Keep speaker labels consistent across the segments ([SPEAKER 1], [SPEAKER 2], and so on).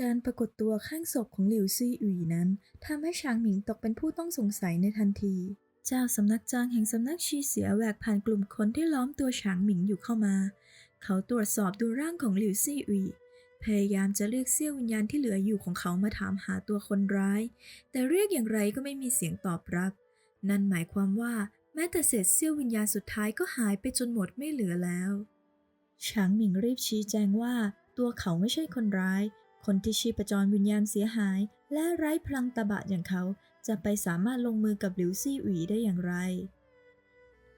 [SPEAKER 1] การปรากฏตัวข้างศพของหลิวซี่อุ๋ยนั้นทำให้ชางหมิงตกเป็นผู้ต้องสงสัยในทันที เจ้าสำนักจางแห่งสำนักชีเสียแหวกผ่านกลุ่มคนที่ล้อมตัวฉางหมิงอยู่เข้ามา เขาตรวจสอบดูร่างของหลิวซี่อุ๋ยพยายามจะเรียกเสี้ยววิญญาณที่เหลืออยู่ของเขามาถามหาตัวคนร้าย แต่เรียกอย่างไรก็ไม่มีเสียงตอบรับ นั่นหมายความว่าแม้แต่เศษเสี้ยววิญญาณสุดท้ายก็หายไปจนหมดไม่เหลือแล้วฉางหมิงรีบชี้แจงว่า ตัวเขาไม่ใช่คนร้าย คนที่ชีพจรวิญญาณเสียหาย และไร้พลังตบะอย่างเขาจะไปสามารถลงมือกับหลิวซี่อุ๋ได้อย่างไร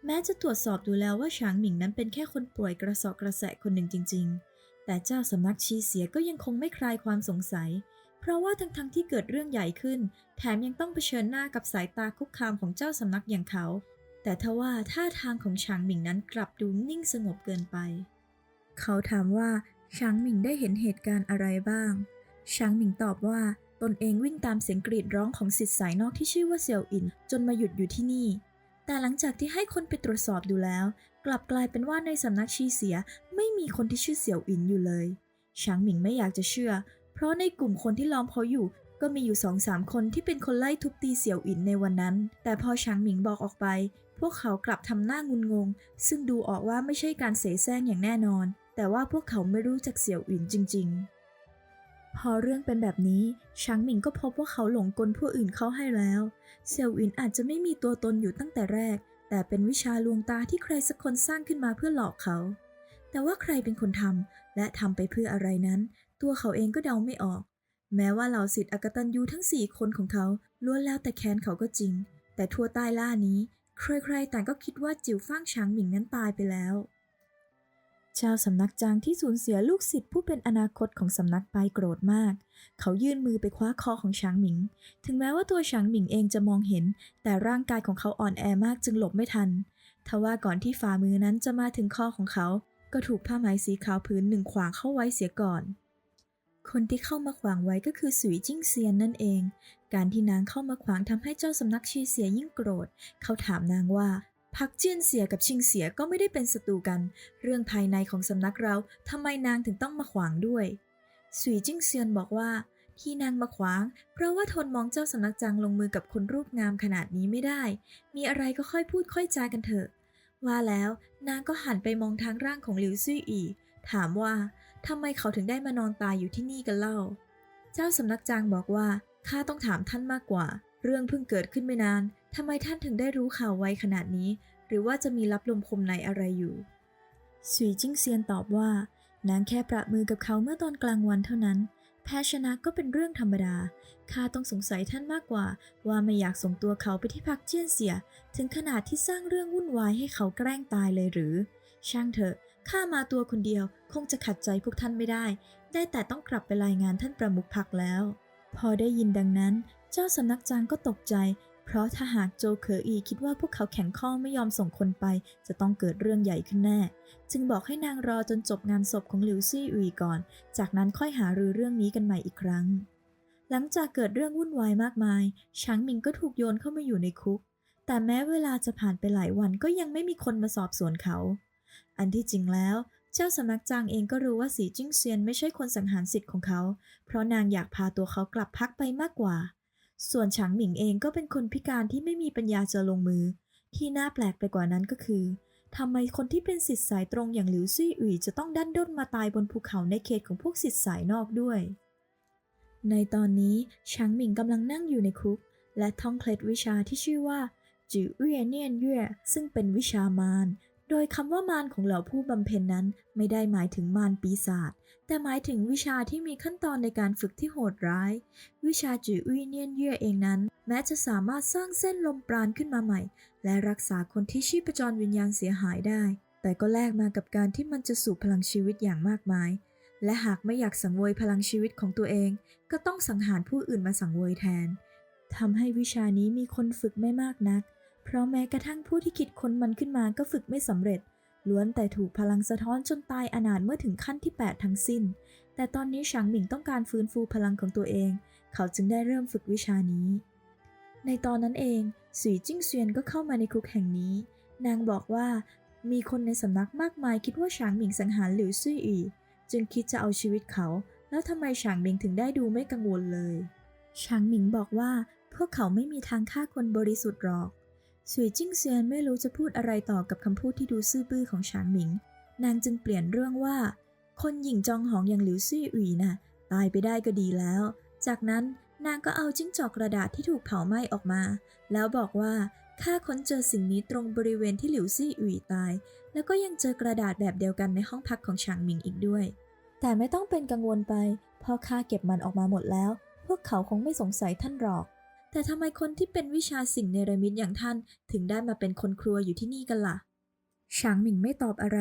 [SPEAKER 1] แม้จะตรวจสอบดูแล้วว่าฉางหมิงนั้นเป็นแค่คนป่วยกระสอบกระแสะคนหนึ่งจริง ๆ แต่เจ้าสำนักชีเสียก็ยังคงไม่คลายความสงสัย เพราะว่าทั้งๆที่เกิดเรื่องใหญ่ขึ้น แถมยังต้องเผชิญหน้ากับสายตาคุกคามของเจ้าสำนักอย่างเขา แต่ทว่าท่าทางของฉางหมิงนั้นกลับดูนิ่งสงบเกินไป เขาถามว่า ช้างหมิงได้เห็นเหตุการณ์อะไรบ้าง ช้างหมิงตอบว่าตนเองวิ่งตามเสียงกรีดร้องของสิทธิ์สายนอกที่ชื่อว่าเซียวอิน จนมาหยุดอยู่ที่นี่ แต่หลังจากที่ให้คนไปตรวจสอบดูแล้ว กลับกลายเป็นว่าในสำนักชีเสียไม่มีคนที่ชื่อเสี่ยวอินอยู่เลย ช้างหมิงไม่อยากจะเชื่อ เพราะในกลุ่มคนที่ล้อมเขาอยู่ ก็มีอยู่สองสามคนที่เป็นคนไล่ทุบตีเสี่ยวอินในวันนั้น แต่พอช้างหมิงบอกออกไป พวกเขากลับทำหน้างุนงง ซึ่งดูออกว่าไม่ใช่การเสแสร้งอย่างแน่นอน แต่ว่าพวกเขาไม่รู้จักเสี่ยวอินจริง ๆ พอเรื่องเป็นแบบนี้ช้างหมิงก็พบว่าเขาหลงกลผู้อื่นเขาให้แล้ว เสี่ยวอินอาจจะไม่มีตัวตนอยู่ตั้งแต่แรก แต่เป็นวิชาลวงตาที่ใครสักคนสร้างขึ้นมาเพื่อหลอกเขา แต่ว่าใครเป็นคนทำและทำไปเพื่ออะไรนั้น ตัวเขาเองก็เดาไม่ออก แม้ว่าเหล่าสิทธิ์อกตันยูทั้งสี่คนของเขาล้วนแล้วแต่แค้นเขาก็จริง แต่ทั่วใต้ล่านี้ ใครๆต่างก็คิดว่าจิ๋วฟ้างช้างหมิงนั้นตายไปแล้ว ชาวสำนักจางที่สูญเสียลูกศิษย์ผู้เป็นอนาคตของสำนักไปโกรธมาก เขายื่นมือไปคว้าคอของช้างหมิง ถึงแม้ว่าตัวช้างหมิงเองจะมองเห็น แต่ร่างกายของเขาอ่อนแอมากจึงหลบไม่ทัน ทว่าก่อนที่ฝ่ามือนั้นจะมาถึงคอของเขา ก็ถูกผ้าไหมสีขาวผืนหนึ่งขวางเข้าไว้เสียก่อน คนที่เข้ามาขวางไว้ก็คือสุยจิ้งเซียนนั่นเอง การที่นางเข้ามาขวางทำให้เจ้าสำนักชีเสียยิ่งโกรธ เขาถามนางว่า พักเจียนเสียกับชิงเสียก็ไม่ได้เป็นศัตรูกัน เรื่องภายในของสำนักเราทำไมนางถึงต้องมาขวางด้วย สุยจิ้งเซียนบอกว่า ที่นางมาขวาง เพราะว่าทนมองเจ้าสำนักจางลงมือกับคนรูปงามขนาดนี้ไม่ได้ มีอะไรก็ค่อยพูดค่อยจากันเถอะ ว่าแล้วนางก็หันไปมองทางร่างของหลิวซุยอีถามว่าทำไมเขาถึงได้มานอนตายอยู่ที่นี่กันเล่า เจ้าสำนักจางบอกว่าข้าต้องถามท่านมากกว่า เรื่องเพิ่งเกิดขึ้นไม่นาน ทำไมท่านถึงได้รู้ข่าวไวขนาดนี้ หรือว่าจะมีลับลมคมในอะไรอยู่ สุยจิ้งเซียนตอบว่า นางแค่ประมือกับเขาเมื่อตอนกลางวันเท่านั้น แพ้ชนะก็เป็นเรื่องธรรมดา ข้าต้องสงสัยท่านมากกว่า ว่าไม่อยากส่งตัวเขาไปที่พักเจี้ยนเสีย ถึงขนาดที่สร้างเรื่องวุ่นวายให้เขาแกล้งตายเลยหรือ ช่างเถอะ ข้ามาตัวคนเดียว คงจะขัดใจพวกท่านไม่ได้ ได้แต่ต้องกลับไปรายงานท่านประมุขพักแล้ว พอได้ยินดังนั้น เจ้าสำนักจางก็ตกใจ เพราะถ้าหากโจเคออีคิดว่าพวกเขาแข็งข้อไม่ยอมส่งคนไป จะต้องเกิดเรื่องใหญ่ขึ้นแน่ จึงบอกให้นางรอจนจบงานศพของหลิวซี่อุยก่อน จากนั้นค่อยหารือเรื่องนี้กันใหม่อีกครั้ง หลังจากเกิดเรื่องวุ่นวายมากมายช้างมิงก็ถูกโยนเข้ามาอยู่ในคุก แต่แม้เวลาจะผ่านไปหลายวันก็ยังไม่มีคนมาสอบสวนเขา อันที่จริงแล้วเจ้าสำนักจางเองก็รู้ว่าสีจิ้งเซียนไม่ใช่คนสังหารสิทธิ์ของเขา เพราะนางอยากพาตัวเขากลับพักไปมากกว่า ส่วนฉางหมิงเองก็เป็นคนพิการที่ไม่มีปัญญาจะลงมือ ที่น่าแปลกไปกว่านั้นก็คือทำไมคนที่เป็นสิทธิ์สายตรงอย่างหลิวซี่อุ๋ยจะต้องดันด้นมาตายบนภูเขาในเขตของพวกสิทธิ์สายนอกด้วย ในตอนนี้ช้างหมิงกำลังนั่งอยู่ในคุก และท่องเคล็ดวิชาที่ชื่อว่าจือเวียเนียนเย่ซึ่งเป็นวิชามาร โดยคำว่ามารของเหล่าผู้บำเพ็ญนั้นไม่ได้หมายถึงมารปีศาจ แต่หมายถึงวิชาที่มีขั้นตอนในการฝึกที่โหดร้าย วิชาจื่อวีเนียนเย่เองนั้น แม้จะสามารถสร้างเส้นลมปราณขึ้นมาใหม่ และรักษาคนที่ชีพจรวิญญาณเสียหายได้ แต่ก็แลกมากับการที่มันจะสูบพลังชีวิตอย่างมากมาย และหากไม่อยากสังเวยพลังชีวิตของตัวเอง ก็ต้องสังหารผู้อื่นมาสังเวยแทนทำให้วิชานี้มีคนฝึกไม่มากนัก เพราะแม้กระทั่งผู้ที่คิดค้นมันขึ้นมาก็ฝึกไม่สำเร็จ ล้วนแต่ถูกพลังสะท้อนจนตายอนาถเมื่อถึงขั้นที่ 8 ทั้งสิ้น แต่ตอนนี้ฉางหมิงต้องการฟื้นฟูพลังของตัวเอง เขาจึงได้เริ่มฝึกวิชานี้ ในตอนนั้นเองสุยจิ้งเซียนก็เข้ามาในคุกแห่งนี้ นางบอกว่ามีคนในสำนักมากมายคิดว่าฉางหมิงสังหารหลิวซุยอีจึงคิดจะเอาชีวิตเขา แล้วทำไมฉางหมิงถึงได้ดูไม่กังวลเลย ฉางหมิงบอกว่าพวกเขาไม่มีทางฆ่าคนบริสุทธิ์หรอก สุยจิ้งเซียนไม่รู้จะพูดอะไรต่อกับคำพูดที่ดูซื่อบื้อของฉางหมิง นางจึงเปลี่ยนเรื่องว่า คนหญิงจองหองอย่างหลิวซี่อุ๋ยน่ะตายไปได้ก็ดีแล้ว จากนั้นนางก็เอาจิ้งจอกกระดาษที่ถูกเผาไหม้ออกมา แล้วบอกว่าข้าค้นเจอสิ่งนี้ตรงบริเวณที่หลิวซี่อุ๋ยตาย แล้วก็ยังเจอกระดาษแบบเดียวกันในห้องพักของฉางหมิงอีกด้วย แต่ไม่ต้องเป็นกังวลไปพราะข้าเก็บมันออกมาหมดแล้ว พวกเขาคงไม่สงสัยท่านหรอก แต่ทำไมคนที่เป็นวิชาสิ่งเนรมิตอย่างท่านถึงได้มาเป็นคนครัวอยู่ที่นี่กันล่ะฉางหมิงไม่ตอบอะไร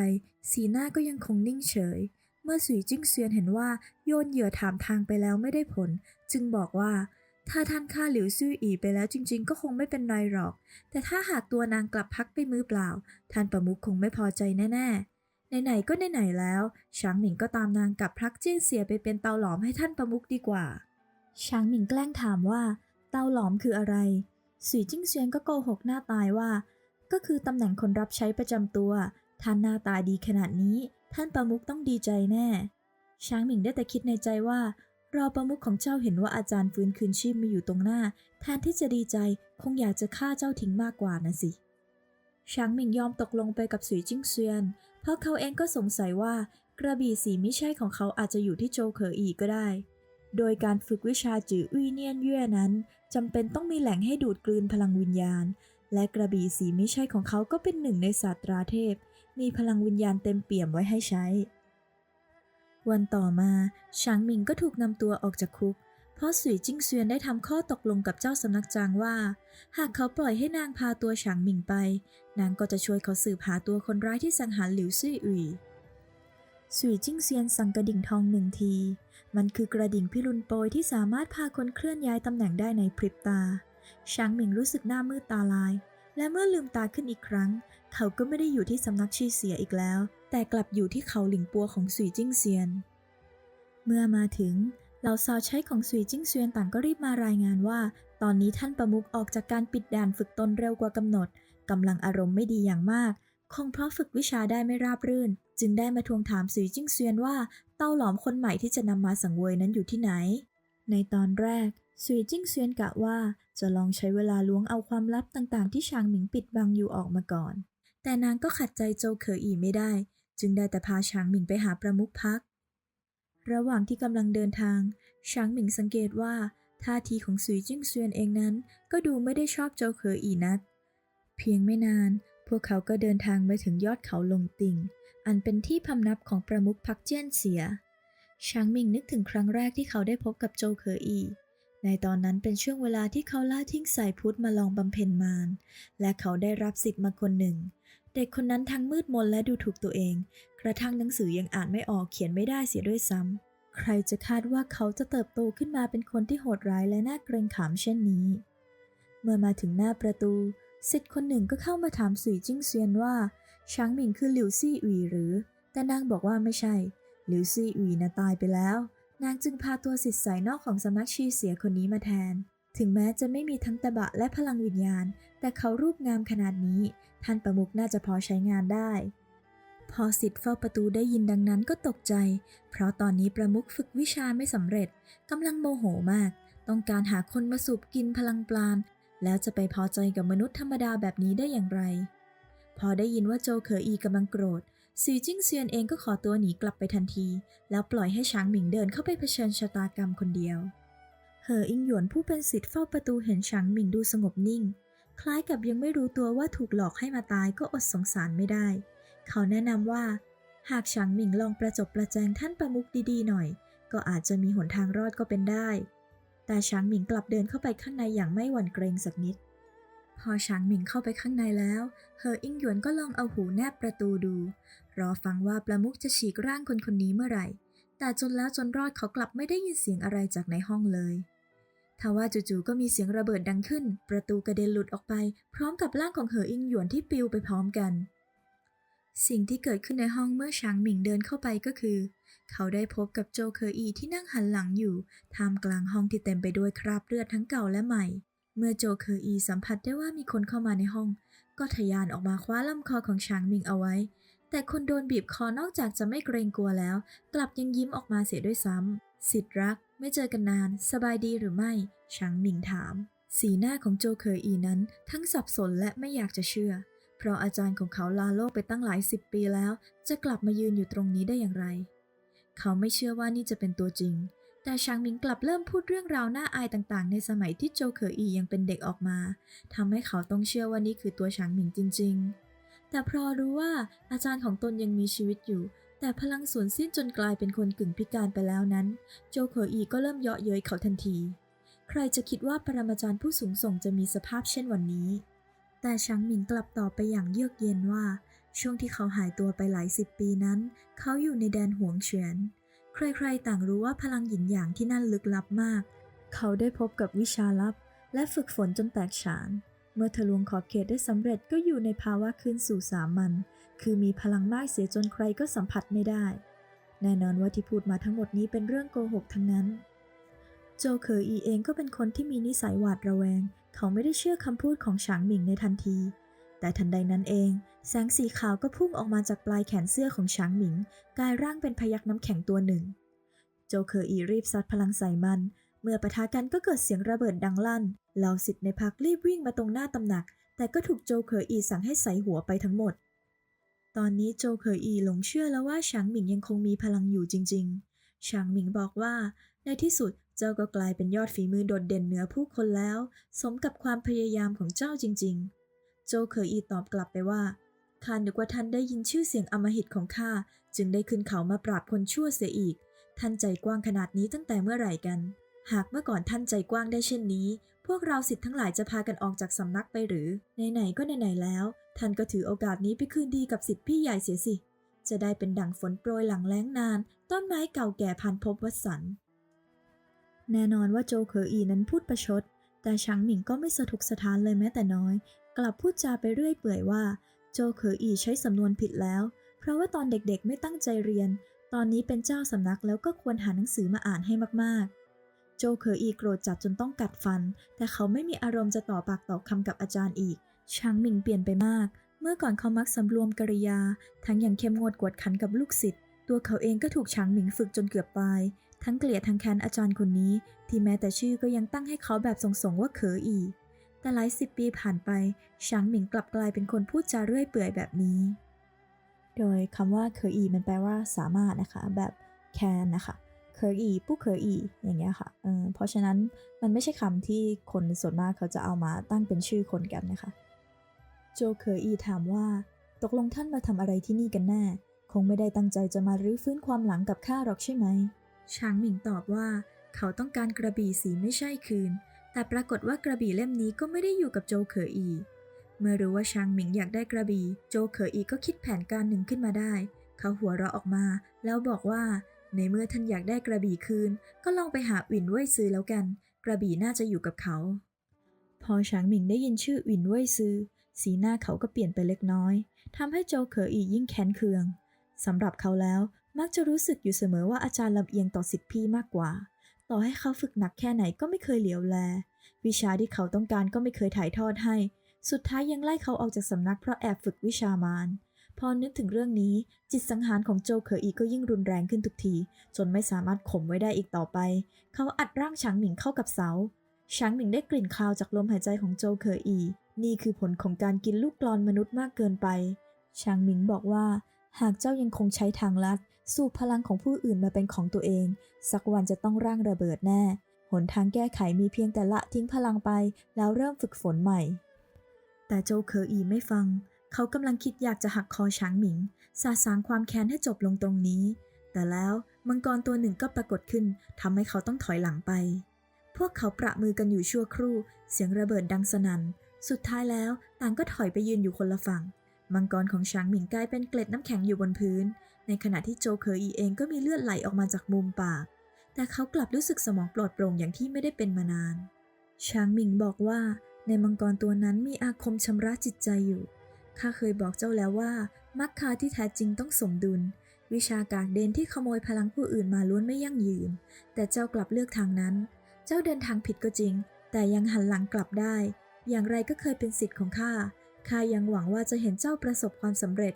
[SPEAKER 1] สีหน้าก็ยังคงนิ่งเฉย เมื่อสุยจิ้งเซียนเห็นว่าโยนเหยื่อถามทางไปแล้วไม่ได้ผล จึงบอกว่า ถ้าท่านฆ่าหลิวซื่ออีไปแล้วจริง ๆ ก็คงไม่เป็นไรหรอก แต่ถ้าหากตัวนางกลับพักไปมือเปล่า ท่านประมุขคงไม่พอใจแน่ๆไหนๆก็ไหนๆแล้วช้างหมิงก็ตามนางกลับพลักเจี้ยนเสียไปเป็นเตาหลอมให้ท่านประมุขดีกว่าช้างหมิงแกล้งถามว่า เตาหลอมคืออะไรสุยจิ้งเซียนก็โกหกหน้าตายว่า ก็คือตำแหน่งคนรับใช้ประจำตัว ท่านหน้าตาดีขนาดนี้ ท่านประมุขต้องดีใจแน่ ช้างหมิงได้แต่คิดในใจว่ารอประมุขของเจ้าเห็นว่าอาจารย์ฟื้นคืนชีพมีอยู่ตรงหน้าแทนที่จะดีใจคงอยากจะฆ่าเจ้าทิ้งมากกว่านะสิช้างหมิงยอมตกลงไปกับสุยจิ้งเซียน เพราะเขาเองก็สงสัยว่า กระบี่สีไม่ใช่ของเขาอาจจะอยู่ที่โจเขออีก็ได้ โดยการฝึกวิชาจืออุ้ยเนียนเย่นั้น จำเป็นต้องมีแหล่งให้ดูดกลืนพลังวิญญาณ และกระบี่สีไม่ใช่ของเขาก็เป็นหนึ่งในศาสตราเทพ มีพลังวิญญาณเต็มเปี่ยมไว้ให้ใช้ วันต่อมาช้างหมิงก็ถูกนำตัวออกจากคุก เพราะสุยจิ้งเซียนได้ทำข้อตกลงกับเจ้าสำนักจางว่า หากเขาปล่อยให้นางพาตัวฉางหมิงไป นางก็จะช่วยเขาสืบหาตัวคนร้ายที่สังหารหลิวซี่อุ๋ยสุยจิ้งเซียนสั่งกระดิ่งทองหนึ่งที มันคือกระดิ่งพิรุณโปรยที่สามารถพาคนเคลื่อนย้ายตำแหน่งได้ในพริบตา ช้างหมิงรู้สึกหน้ามืดตาลาย และเมื่อลืมตาขึ้นอีกครั้ง เขาก็ไม่ได้อยู่ที่สำนักชีเสียอีกแล้ว แต่กลับอยู่ที่เขาหลิงปัวของสุยจิ้งเซียน เมื่อมาถึงเหล่าสาวใช้ของสุยจิ้งเซียนต่างก็รีบมารายงานว่า ตอนนี้ท่านประมุขออกจากการปิดด่านฝึกตนเร็วกว่ากำหนดกำลังอารมณ์ไม่ดีอย่างมาก คงเพราะฝึกวิชาได้ไม่ราบรื่น จึงได้มาทวงถามสุยจิ้งเซียนว่าเต้าหลอมคนใหม่ที่จะนำมาสังเวยนั้นอยู่ที่ไหน ในตอนแรกสุยจิ้งเซียนกะว่าจะลองใช้เวลาล้วงเอาความลับต่างๆ ที่ชางหมิงปิดบังอยู่ออกมาก่อน แต่นางก็ขัดใจโจเขออีไม่ได้ จึงได้แต่พาชางหมิงไปหาประมุขพัก ระหว่างที่กำลังเดินทางชางหมิงสังเกตว่าท่าทีของสุยจิ้งเซียนเองนั้น ก็ดูไม่ได้ชอบโจเขออีนัก เพียงไม่นาน พวกเขาก็เดินทางมาถึงยอดเขาลงติ่งอันเป็นที่พำนับของประมุขพักเจี้ยนเสียชางหมิงนึกถึงครั้งแรกที่เขาได้พบกับโจเขออี ในตอนนั้นเป็นช่วงเวลาที่เขาล่าทิ้งสายพุทธมาลองบำเพ็ญมาร และเขาได้รับสิทธิ์มาคนหนึ่ง เด็กคนนั้นทั้งมืดมนและดูถูกตัวเอง กระทั่งหนังสือยังอ่านไม่ออกเขียนไม่ได้เสียด้วยซ้ำ ใครจะคาดว่าเขาจะเติบโตขึ้นมาเป็นคนที่โหดร้ายและน่าเกรงขามเช่นนี้ เมื่อมาถึงหน้าประตู สิทธิ์คนหนึ่งก็เข้ามาถามสุยจิ้งเซียนว่าช้างหมิงคือหลิวซี่อุ๋ยหรือ แต่นางบอกว่าไม่ใช่ หลิวซี่อุ๋ยนะตายไปแล้ว นางจึงพาตัวสิทธิ์สายนอกของสำนักชีเสียคนนี้มาแทน ถึงแม้จะไม่มีทั้งตะบะและพลังวิญญาณ แต่เขารูปงามขนาดนี้ ท่านประมุขน่าจะพอใช้งานได้ พอสิทธิ์เฝ้าประตูได้ยินดังนั้นก็ตกใจ เพราะตอนนี้ประมุขฝึกวิชาไม่สำเร็จกำลังโมโหมาก ต้องการหาคนมาสูบกินพลังปราณ แล้วจะไปพอใจกับมนุษย์ธรรมดาแบบนี้ได้อย่างไร พอได้ยินว่าโจเขออีกำลังโกรธซีจิ้งเซียนเองก็ขอตัวหนีกลับไปทันที แล้วปล่อยให้ช้างหมิงเดินเข้าไปเผชิญชะตากรรมคนเดียว เหออิงหยวนผู้เป็นสิทธิ์เฝ้าประตูเห็นช้างหมิงดูสงบนิ่ง คล้ายกับยังไม่รู้ตัวว่าถูกหลอกให้มาตายก็อดสงสารไม่ได้ เขาแนะนำว่า หากช้างหมิงลองประจบประแจงท่านประมุขดีๆหน่อย ก็อาจจะมีหนทางรอดก็เป็นได้ แต่ช้างหมิงกลับเดินเข้าไปข้างในอย่างไม่หวั่นเกรงสักนิด พอช้างหมิงเข้าไปข้างในแล้วเหออิงหยวนก็ลองเอาหูแนบประตูดู รอฟังว่าประมุขจะฉีกร่างคนคนนี้เมื่อไหร่ แต่จนแล้วจนรอดเขากลับไม่ได้ยินเสียงอะไรจากในห้องเลยทว่าจู่ๆก็มีเสียงระเบิดดังขึ้น ประตูกระเด็นหลุดออกไป พร้อมกับร่างของเหออิงหยวนที่ปลิวไปพร้อมกัน สิ่งที่เกิดขึ้นในห้องเมื่อช้างหมิงเดินเข้าไปก็คือ เขาได้พบกับโจเคออีที่นั่งหันหลังอยู่ท่ามกลางห้องที่เต็มไปด้วยคราบเลือดทั้งเก่าและใหม่ เมื่อโจเคออีสัมผัสได้ว่ามีคนเข้ามาในห้อง ก็ทะยานออกมาคว้าลำคอของช้างหมิงเอาไว้ แต่คนโดนบีบคอนอกจากจะไม่เกรงกลัวแล้ว กลับยังยิ้มออกมาเสียด้วยซ้ำสิทธิ์รัก ไม่เจอกันนาน สบายดีหรือไม่ฉางหมิงถาม สีหน้าของโจเคยอีนั้นทั้งสับสนและไม่อยากจะเชื่อ เพราะอาจารย์ของเขาลาโลกไปตั้งหลายสิบปีแล้ว จะกลับมายืนอยู่ตรงนี้ได้อย่างไร เขาไม่เชื่อว่านี่จะเป็นตัวจริง แต่ชางมิงกลับเริ่มพูดเรื่องราวน่าอายต่างๆ ในสมัยที่โจเคออียังเป็นเด็กออกมาทำให้เขาต้องเชื่อว่านี่คือตัวชางมิงจริง ๆ แต่พอรู้ว่าอาจารย์ของตนยังมีชีวิตอยู่ แต่พลังสูญสิ้นจนกลายเป็นคนกึ่งพิการไปแล้วนั้น โจเคออีก็เริ่มเยาะเย้ยเขาทันที ใครจะคิดว่าปรมาจารย์ผู้สูงส่งจะมีสภาพเช่นวันนี้ แต่ชางหมิงกลับตอบไปอย่างเยือกเย็นว่า ช่วงที่เขาหายตัวไปหลายสิบปีนั้น เขาอยู่ในแดนหวงเฉียน ใครๆต่างรู้ว่าพลังหยินหยางที่นั่นลึกลับมาก เขาได้พบกับวิชาลับ และฝึกฝนจนแตกฉาน เมื่อทะลวงขอบเขตได้สำเร็จก็อยู่ในภาวะคืนสู่สามัญคือมีพลังมากเสียจนใครก็สัมผัสไม่ได้ แน่นอนว่าที่พูดมาทั้งหมดนี้เป็นเรื่องโกหกทั้งนั้น โจเคออีเองก็เป็นคนที่มีนิสัยหวาดระแวง เขาไม่ได้เชื่อคำพูดของฉางหมิงในทันที แต่ทันใดนั้นเอง แสงสีขาวก็พุ่งออกมาจากปลายแขนเสื้อของฉางหมิง กลายร่างเป็นพยักน้ำแข็งตัวหนึ่ง โจเคออีรีบซัดพลังใส่มัน เมื่อปะทะกันก็เกิดเสียงระเบิดดังลั่น เหล่าสิทธิ์ในพักรีบวิ่งมาตรงหน้าตำหนัก แต่ก็ถูกโจเคออีสั่งให้ใส่หัวไปทั้งหมด ตอนนี้โจเคออีหลงเชื่อแล้วว่าฉางหมิงยังคงมีพลังอยู่จริง ๆฉางหมิงบอกว่าในที่สุด เจ้าก็กลายเป็นยอดฝีมือโดดเด่นเหนือผู้คนแล้ว สมกับความพยายามของเจ้าจริง ๆ โจเคออีตอบกลับไปว่าข้านึกว่าท่านได้ยินชื่อเสียงอมหิตของข้าจึงได้ขึ้นเขามาปราบคนชั่วเสียอีก ท่านใจกว้างขนาดนี้ตั้งแต่เมื่อไหร่กัน หากเมื่อก่อนท่านใจกว้างได้เช่นนี้ พวกเราสิทธิ์ทั้งหลายจะพากันออกจากสำนักไปหรือไหนๆก็ไหนๆแล้ว ท่านก็ถือโอกาสนี้ไปคืนดีกับสิทธิ์พี่ใหญ่เสียสิ จะได้เป็นดั่งฝนโปรยหลังแล้งนาน ต้นไม้เก่าแก่พันภพวัสัน แน่นอนว่าโจเคออีนั้นพูดประชด แต่ชางหมิงก็ไม่สะทกสะท้านเลยแม้แต่น้อย กลับพูดจาไปเรื่อยเปื่อยว่า โจเคออีใช้สำนวนผิดแล้ว เพราะว่าตอนเด็กๆไม่ตั้งใจเรียน ตอนนี้เป็นเจ้าสำนักแล้วก็ควรหาหนังสือมาอ่านให้มากๆ โจเคออีโกรธจัดจนต้องกัดฟัน แต่เขาไม่มีอารมณ์จะต่อปากต่อคำกับอาจารย์อีกชางหมิงเปลี่ยนไปมาก เมื่อก่อนเขามักสำรวมกริยา ทั้งอย่างเข้มงวดกวดขันกับลูกศิษย์ตัวเขาเองก็ถูกชางหมิงฝึกจนเกือบตาย ทั้งเกลียดทั้งแค้นอาจารย์คนนี้ ที่แม้แต่ชื่อก็ยังตั้งให้เขาแบบสงๆว่าเขออีแต่หลายสิบปีผ่านไปชางหมิงกลับกลายเป็นคนพูดจาเรื่อยเปื่อยแบบนี้ โดยคำว่าเคออีมันแปลว่าสามารถนะคะ แบบแคนนะคะเคออีปุ๊เคออีอย่างเงี้ยค่ะเออเพราะฉะนั้นมันไม่ใช่คำที่คนส่วนมากเขาจะเอามาตั้งเป็นชื่อคนกันนะคะ โจเคออีถามว่า ตกลงท่านมาทำอะไรที่นี่กันแน่ คงไม่ได้ตั้งใจจะมารื้อฟื้นความหลังกับข้าหรอกใช่ไหม ช้างหมิงตอบว่า เขาต้องการกระบี่สีไม่ใช่คืน แต่ปรากฏว่ากระบี่เล่มนี้ก็ไม่ได้อยู่กับโจเคออี เมื่อรู้ว่าช้างหมิงอยากได้กระบี่ โจเคออีก็คิดแผนการหนึ่งขึ้นมาได้ เขาหัวเราะออกมา แล้วบอกว่า ในเมื่อท่านอยากได้กระบี่คืน ก็ลองไปหาอินเว่ยซื้อแล้วกัน กระบี่น่าจะอยู่กับเขา พอช้างหมิงได้ยินชื่ออินเว่ยซื้อ สีหน้าเขาก็เปลี่ยนไปเล็กน้อยทำให้โจเคออียิ่งแค้นเคืองสำหรับเขาแล้ว มักจะรู้สึกอยู่เสมอว่าอาจารย์ลำเอียงต่อสิทธิพี่มากกว่า ต่อให้เขาฝึกหนักแค่ไหนก็ไม่เคยเหลียวแล วิชาที่เขาต้องการก็ไม่เคยถ่ายทอดให้ สุดท้ายยังไล่เขาออกจากสำนักเพราะแอบฝึกวิชามารพอนึกถึงเรื่องนี้ จิตสังหารของโจเคออีก็ยิ่งรุนแรงขึ้นทุกที จนไม่สามารถข่มไว้ได้อีกต่อไป เขาอัดร่างฉางหมิงเข้ากับเสาฉางหมิงได้กลิ่นคาวจากลมหายใจของโจเคออี นี่คือผลของการกินลูกกลอนมนุษย์มากเกินไปฉางหมิงบอกว่า หากเจ้ายังคงใช้ทางลัด สูบพลังของผู้อื่นมาเป็นของตัวเอง สักวันจะต้องร่างระเบิดแน่ หนทางแก้ไขมีเพียงแต่ละทิ้งพลังไป แล้วเริ่มฝึกฝนใหม่ แต่โจเคออีไม่ฟัง เขากำลังคิดอยากจะหักคอช้างหมิง สาสางความแค้นให้จบลงตรงนี้ แต่แล้วมังกรตัวหนึ่งก็ปรากฏขึ้นทำให้เขาต้องถอยหลังไป พวกเขาประมือกันอยู่ชั่วครู่ เสียงระเบิดดังสนั่น สุดท้ายแล้วต่างก็ถอยไปยืนอยู่คนละฝั่ง มังกรของช้างหมิงกลายเป็นเกล็ดน้ำแข็งอยู่บนพื้น ในขณะที่โจเคออีเองก็มีเลือดไหลออกมาจากมุมปาก แต่เขากลับรู้สึกสมองปลอดโปร่งอย่างที่ไม่ได้เป็นมานาน ช้างหมิงบอกว่า ในมังกรตัวนั้นมีอาคมชำระจิตใจอยู่ ข้าเคยบอกเจ้าแล้วว่ามักคาที่แท้จริงต้องสมดุล วิชากากเดนที่ขโมยพลังผู้อื่นมาล้วนไม่ยั่งยืน แต่เจ้ากลับเลือกทางนั้น เจ้าเดินทางผิดก็จริง แต่ยังหันหลังกลับได้ อย่างไรก็เคยเป็นสิทธิ์ของข้า ข้ายังหวังว่าจะเห็นเจ้าประสบความสำเร็จ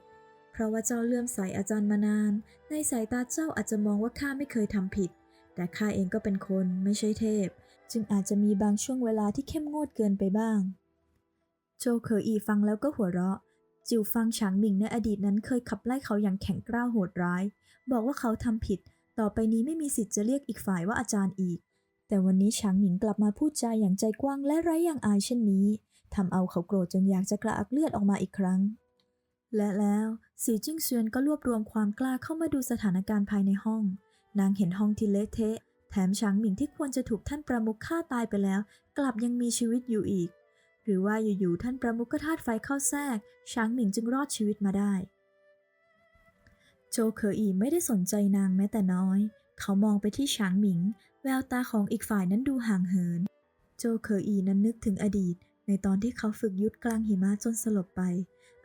[SPEAKER 1] เพราะว่าเจ้าเลื่อมใสอาจารย์มานาน ในสายตาเจ้าอาจจะมองว่าข้าไม่เคยทำผิด แต่ข้าเองก็เป็นคนไม่ใช่เทพ จึงอาจจะมีบางช่วงเวลาที่เข้มงวดเกินไปบ้าง โจเคออีฟังแล้วก็หัวเราะ จิวฟังฉางหมิงในอดีตนั้นเคยขับไล่เขาอย่างแข็งกร้าวโหดร้าย บอกว่าเขาทำผิด ต่อไปนี้ไม่มีสิทธิ์จะเรียกอีกฝ่ายว่าอาจารย์อีก แต่วันนี้ฉางหมิงกลับมาพูดจาอย่างใจกว้างและไร้อย่างอายเช่นนี้ทำเอาเขาโกรธจนอยากจะกระอักเลือดออกมาอีกครั้ง และแล้ว สีจิ้งเซียนก็รวบรวมความกล้าเข้ามาดูสถานการณ์ภายในห้อง นางเห็นห้องที่เละเทะ แถมฉางหมิงที่ควรจะถูกท่านประมุขฆ่าตายไปแล้ว กลับยังมีชีวิตอยู่อีก หรือว่าอยู่ๆท่านประมุขก็ธาตุไฟเข้าแทรกฉางหมิงจึงรอดชีวิตมาได้ โจเคออีไม่ได้สนใจนางแม้แต่น้อย เขามองไปที่ฉางหมิง แววตาของอีกฝ่ายนั้นดูห่างเหิน โจเคออีนั้นนึกถึงอดีต ในตอนที่เขาฝึกยุทธกลางหิมะจนสลบไป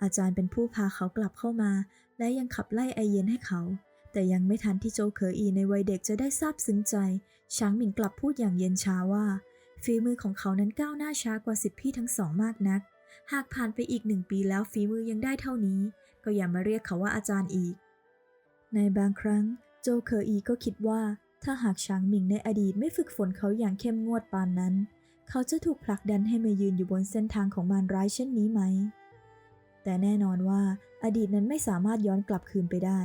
[SPEAKER 1] อาจารย์เป็นผู้พาเขากลับเข้ามา และยังขับไล่ไอเย็นให้เขา แต่ยังไม่ทันที่โจเคออีในวัยเด็กจะได้ซาบซึ้งใจฉางหมิงกลับพูดอย่างเย็นชาว่า ฝีมือของเขานั้นก้าวหน้าช้ากว่าสิทธิพี่ทั้งสองมากนัก หากผ่านไปอีกหนึ่งปีแล้วฝีมือยังได้เท่านี้ ก็อย่ามาเรียกเขาว่าอาจารย์อีก ในบางครั้งโจเคออีก็คิดว่า ถ้าหากฉางหมิงในอดีตไม่ฝึกฝนเขาอย่างเข้มงวดปานนั้น เขาจะถูกผลักดันให้มายืนอยู่บนเส้นทางของมารร้ายเช่นนี้ไหม แต่แน่นอนว่าอดีตนั้นไม่สามารถย้อนกลับคืนไปได้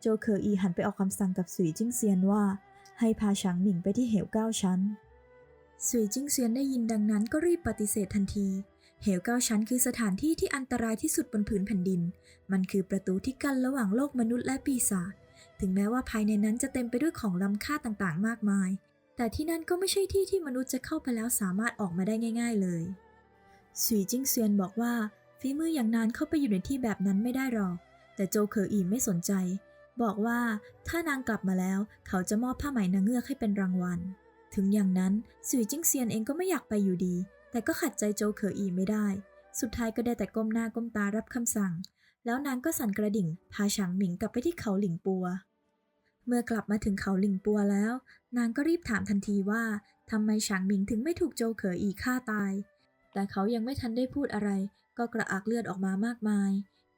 [SPEAKER 1] โจเคออีหันไปออกคำสั่งกับสุยจิ้งเซียนว่า ให้พาฉางหมิงไปที่เหวเก้าชั้นสุยจิ้งเซียนได้ยินดังนั้นก็รีบปฏิเสธทันที เหวเก้าชั้นคือสถานที่ที่อันตรายที่สุดบนผืนแผ่นดิน มันคือประตูที่กั้นระหว่างโลกมนุษย์และปีศาจ ถึงแม้ว่าภายในนั้นจะเต็มไปด้วยของล้ำค่าต่างๆ มากมาย แต่ที่นั่นก็ไม่ใช่ที่ที่มนุษย์จะเข้าไปแล้วสามารถออกมาได้ง่าย ๆ เลยสุยจิ้งเซียนบอกว่า ฝีมืออย่างนานเข้าไปอยู่ในที่แบบนั้นไม่ได้หรอก แต่โจเคออีไม่สนใจ บอกว่าถ้านางกลับมาแล้ว เขาจะมอบผ้าไหมนางเงือกให้เป็นรางวัล ถึงอย่างนั้นสุยจิ้งเซียนเองก็ไม่อยากไปอยู่ดี แต่ก็ขัดใจโจเคออีไม่ได้ สุดท้ายก็ได้แต่ก้มหน้าก้มตารับคำสั่ง แล้วนางก็สั่นกระดิ่ง พาฉางหมิงกลับไปที่เขาหลิงปัว เมื่อกลับมาถึงเขาหลิงปัวแล้ว นางก็รีบถามทันทีว่าทำไมฉางหมิงถึงไม่ถูกโจเขออีฆ่าตาย แต่เขายังไม่ทันได้พูดอะไร ก็กระอักเลือดออกมามากมาย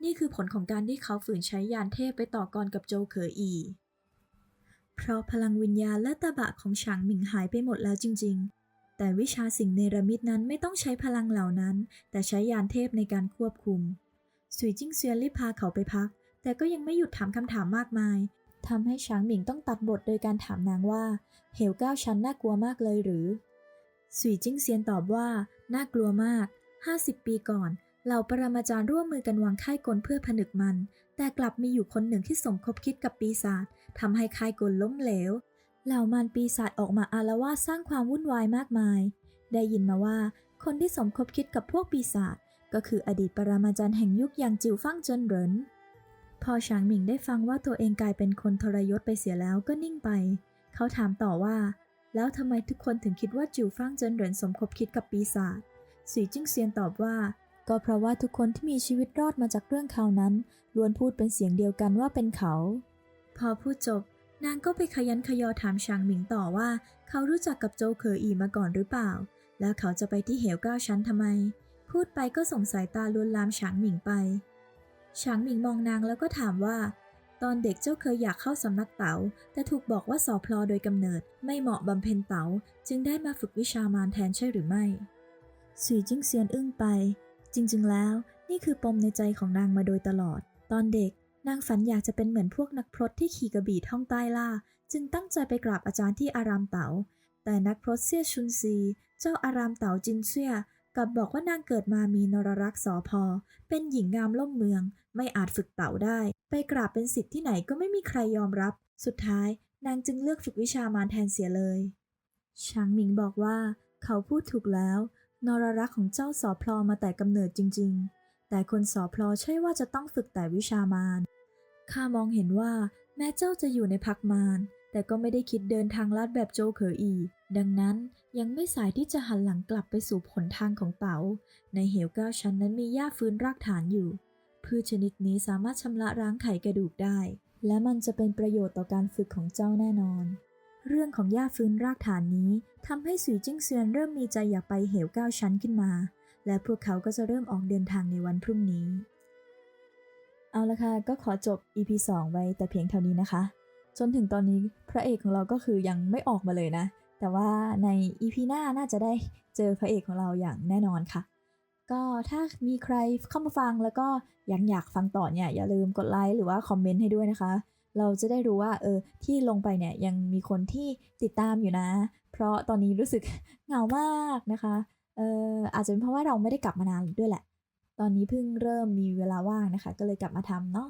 [SPEAKER 1] นี่คือผลของการที่เขาฝืนใช้ยานเทพไปต่อกรกับโจเขออี เพราะพลังวิญญาณและตะบะของฉางหมิงหายไปหมดแล้วจริง ๆ แต่วิชาสิ่งเนรมิตนั้นไม่ต้องใช้พลังเหล่านั้น แต่ใช้ยานเทพในการควบคุม สุยจิ้งเซียนรีบพาเขาไปพัก แต่ก็ยังไม่หยุดถามคำถามมากมายทำให้ช้างหมิงต้องตัดบทโดยการถามนางว่า เหวเก้าชั้นน่ากลัวมากเลยหรือ สุยจิ้งเซียนตอบว่า น่ากลัวมาก 50 ปีก่อน เหล่าปรมาจารย์ร่วมมือกันวางค่ายกลเพื่อผนึกมัน แต่กลับมีอยู่คนหนึ่งที่สมคบคิดกับปีศาจทำให้ค่ายกลล้มเหลว เหล่ามารปีศาจออกมาอาละวาดสร้างความวุ่นวายมากมาย ได้ยินมาว่า คนที่สมคบคิดกับพวกปีศาจก็คืออดีตปรมาจารย์แห่งยุคอย่างจิวฟั่งเจินเหรินพอฉางหมิงได้ฟังว่าตัวเองกลายเป็นคนทรยศไปเสียแล้วก็นิ่งไป เขาถามต่อว่า แล้วทำไมทุกคนถึงคิดว่าจิวฟังเจินเหรินสมคบคิดกับปีศาจสีจิ้งเซียนตอบว่า ก็เพราะว่าทุกคนที่มีชีวิตรอดมาจากเรื่องข่าวนั้นล้วนพูดเป็นเสียงเดียวกันว่าเป็นเขา พอพูดจบ นางก็ไปขยันขยอถามฉางหมิงต่อว่า เขารู้จักกับโจเคออีมาก่อนหรือเปล่า แล้วเขาจะไปที่เหวเก้าชั้นทำไม พูดไปก็ส่งสายตาลวนลามฉางหมิงไปฉางหมิงมองนางแล้วก็ถามว่า ตอนเด็กเจ้าเคยอยากเข้าสำนักเต๋า แต่ถูกบอกว่าสอพลอโดยกำเนิด ไม่เหมาะบำเพ็ญเต๋า จึงได้มาฝึกวิชามารแทนใช่หรือไม่สีจิ้งเซียนอึ้งไป จริง ๆ แล้ว นี่คือปมในใจของนางมาโดยตลอด ตอนเด็ก นางฝันอยากจะเป็นเหมือนพวกนักพรตที่ขี่กระบี่ท่องใต้ล่า จึงตั้งใจไปกราบอาจารย์ที่อารามเต๋า แต่นักพรตเซี่ยชุนซี เจ้าอารามเต๋าจินเซี่ย กับบอกว่านางเกิดมามีนรรักษ์สอพอ เป็นหญิงงามล่มเมือง ไม่อาจฝึกเต่าได้ ไปกราบเป็นสิทธิ์ที่ไหนก็ไม่มีใครยอมรับ สุดท้ายนางจึงเลือกฝึกวิชามารแทนเสียเลยฉางหมิงบอกว่า เขาพูดถูกแล้ว นรรักษ์ของเจ้าสอพลอมาแต่กำเนิดจริง ๆ แต่คนสอพลอใช่ว่าจะต้องฝึกแต่วิชามารข้ามองเห็นว่าแม้เจ้าจะอยู่ในพักมาร แต่ก็ไม่ได้คิดเดินทางลัดแบบโจเคออี ดังนั้นยังไม่สายที่จะหันหลังกลับไปสู่ผลทางของเต๋า ในเหวเก้าชั้นนั้นมีหญ้าฟื้นรากฐานอยู่ พืชชนิดนี้สามารถชำระล้างไขกระดูกได้ และมันจะเป็นประโยชน์ต่อการฝึกของเจ้าแน่นอน เรื่องของหญ้าฟื้นรากฐานนี้ทำให้สุยจิ้งเซียนเริ่มมีใจอยากไปเหวเก้าชั้นขึ้นมา และพวกเขาก็จะเริ่มออกเดินทางในวันพรุ่งนี้ เอาละค่ะก็ขอจบ EP 2 ไว้แต่เพียงเท่านี้นะคะ จนถึงตอนนี้พระเอกของเราก็คือยังไม่ออกมาเลยนะ แต่ว่าใน EP หน้าน่าจะได้เจอพระเอกของเราอย่างแน่นอนค่ะ ก็ถ้ามีใครเข้ามาฟังแล้วก็ยังอยากฟังต่อเนี่ยอย่าลืมกดไลค์หรือว่าคอมเมนต์ให้ด้วยนะคะ เราจะได้รู้ว่าเออที่ลงไปเนี่ยยังมีคนที่ติดตามอยู่นะ เพราะตอนนี้รู้สึกเหงามากนะคะเอออาจจะเป็นเพราะว่าเราไม่ได้กลับมานานด้วยแหละ ตอนนี้เพิ่งเริ่มมีเวลาว่างนะคะ ก็เลยกลับมาทำเนาะ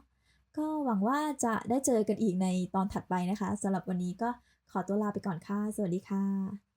[SPEAKER 1] ก็หวังว่าจะได้เจอกันอีกในตอนถัดไปนะคะสำหรับวันนี้ก็ขอตัวลาไปก่อนค่ะ สวัสดีค่ะ